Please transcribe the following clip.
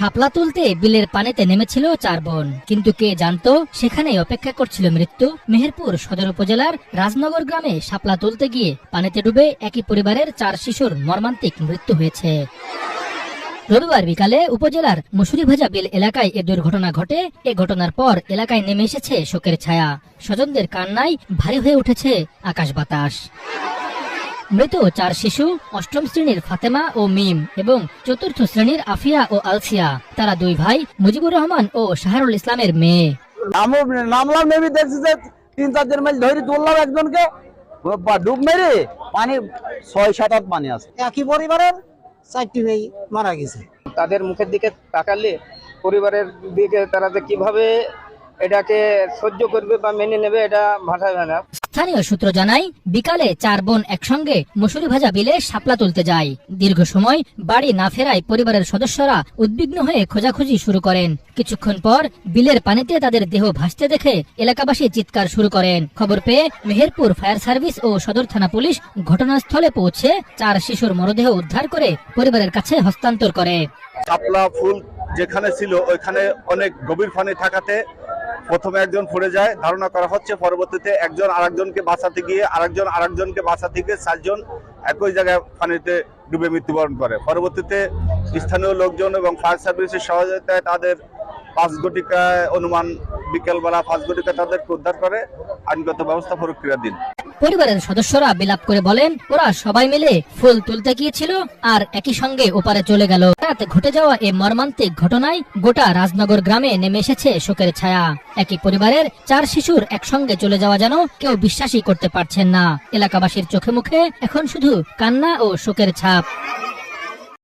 শাপলা তুলতে বিলের পানিতে নেমেছিল চার বোন। কিন্তু কে জানতো, সেখানেই অপেক্ষা করছিল মৃত্যু। মেহেরপুর সদর উপজেলার রাজনগর গ্রামে শাপলা তুলতে গিয়ে পানিতে ডুবে একই পরিবারের চার শিশুর মর্মান্তিক মৃত্যু হয়েছে। রবিবার বিকালে উপজেলার মুসুরি ভাজা বিল এলাকায় এ দুর্ঘটনা ঘটে। এ ঘটনার পর এলাকায় নেমে এসেছে শোকের ছায়া। স্বজনদের কান্নায় ভারী হয়ে উঠেছে আকাশ বাতাস। মৃত চার শিশু অষ্টম শ্রেণির ফাতেমা ও মিম এবং চতুর্থ শ্রেণির আফিয়া ও আলসিয়া। তারা দুই ভাই মুজিবুর রহমান ও শাহরুল ইসলামের মেয়ে। আমি নামলাম নেমে দেখছি যে তিন চারজন মাইল ধরে তুললাম একজনকে। ডুব মেরে পানি ছয় সাত হাত পানি আছে। একই পরিবারের চারটি মেয়ে মারা গেছে। তাদের মুখের দিকে তাকালে পরিবারের দিকে তারা যে কীভাবে এটাকে সহ্য করবে বা মেনে নেবে এটা ভাষায় না। স্থানীয় সূত্র জানায়, বিকালে চার বোন একসঙ্গে মুসুরি ভাজা বিলে শাপলা তুলতে যায়। দীর্ঘ সময় বাড়ি না ফেরায় পরিবারের সদস্যরা উদ্বিগ্ন হয়ে খোঁজাখুঁজি শুরু করেন। কিছুক্ষণ পর বিলের পানিতে তাদের দেহ ভাসতে দেখে এলাকাবাসী চিৎকার শুরু করেন। খবর পেয়ে মেহেরপুর ফায়ার সার্ভিস ও সদর থানা পুলিশ ঘটনাস্থলে পৌঁছে চার শিশুর মরদেহ উদ্ধার করে পরিবারের কাছে হস্তান্তর করে। শাপলা, ফুল যেখানে ছিল, ওইখানে অনেক গভীর পানি থাকাতে প্রথমে একজন পড়ে যায়, ধারণা করা হচ্ছে পরবর্তীতে একজন আরেকজনকে বাঁচাতে গিয়ে আরেকজন আরেকজনকে বাঁচাতে গিয়ে চারজন একই জায়গায় পানিতে ডুবে মৃত্যুবরণ করে। পরবর্তীতে স্থানীয় লোকজন এবং ফায়ার সার্ভিসের সহযোগিতায় তাদের পাঁচ ঘটিকায় অনুমান বিকেলবেলা পাঁচ ঘটিকা তাদেরকে উদ্ধার করে আইনগত ব্যবস্থা প্রক্রিয়া দিন। পরিবারের সদস্যরা বিলাপ করে বলেন, ওরা সবাই মিলে ফুল তুলতে গিয়েছিল আর একই সঙ্গে ওপারে চলে গেল। রাতে ঘটে যাওয়া এই মর্মান্তিক ঘটনায় গোটা রাজনগর গ্রামে নেমে এসেছে শোকের ছায়া। একই পরিবারের চার শিশুর একসঙ্গে চলে যাওয়া যেন কেউ বিশ্বাসই করতে পারছেন না। এলাকাবাসীর চোখে মুখে এখন শুধু কান্না ও শোকের ছাপ।